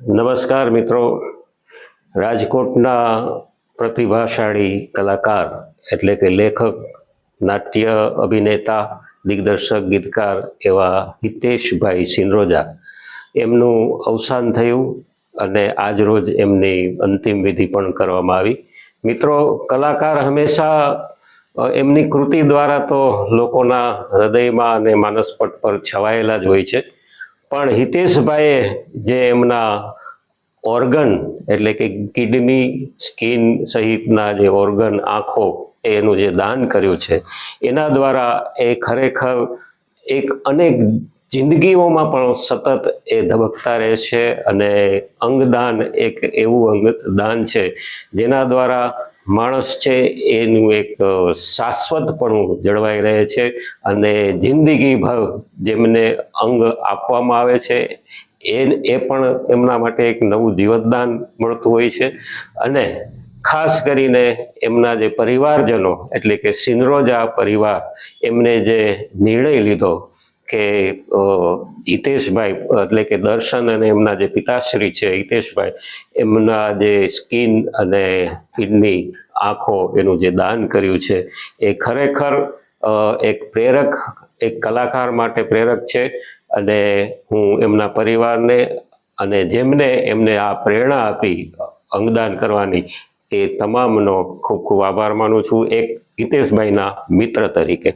નમસ્કાર મિત્રો. રાજકોટના પ્રતિભાશાળી કલાકાર, એટલે કે લેખક, નાટ્ય અભિનેતા, દિગ્દર્શક, ગીતકાર એવા હિતેશભાઈ સિનરોજા એમનું અવસાન થયું અને આજરોજ એમની અંતિમ વિધિ પણ કરવામાં આવી. મિત્રો, કલાકાર હંમેશા એમની કૃતિ દ્વારા તો લોકોના હૃદયમાં અને માનસપટ પર છવાયેલા જ હોય છે. પણ હિતેશભાઈએ જે એમના ઓર્ગન એટલે કે કિડની સ્કિન સહિતના જે ઓર્ગન, આંખો એનું જે દાન કર્યું છે, એના દ્વારા એ ખરેખર એક અનેક જિંદગીઓમાં પણ સતત એ ધબકતા રહે છે અને અંગદાન એક એવું અંગદાન છે જેના દ્વારા માણસ છે, એનું એક શાશ્વતપણું જળવાઈ રહે છે અને જિંદગીભર જેમને અંગ આપવામાં આવે છે, એ એ પણ એમના માટે એક નવું જીવતદાન મળતું હોય છે. અને ખાસ કરીને એમના જે પરિવારજનો, એટલે કે સિનરોજા પરિવાર, એમને જે નિર્ણય લીધો કે હિતેશભાઈ, એટલે કે દર્શન અને એમના જે પિતાશ્રી છે, હિતેશભાઈ, એમના જે સ્કિન અને કિડની આંખો એનું જે દાન કર્યું છે, એ ખરેખર એક પ્રેરક, એક કલાકાર માટે પ્રેરક છે અને હું એમના પરિવારને અને જેમને એમને આ પ્રેરણા આપી, અંગદાન કરવાની, એ તમામનો ખૂબ ખૂબ આભાર માનું છું. એક હિતેશભાઈના મિત્ર તરીકે.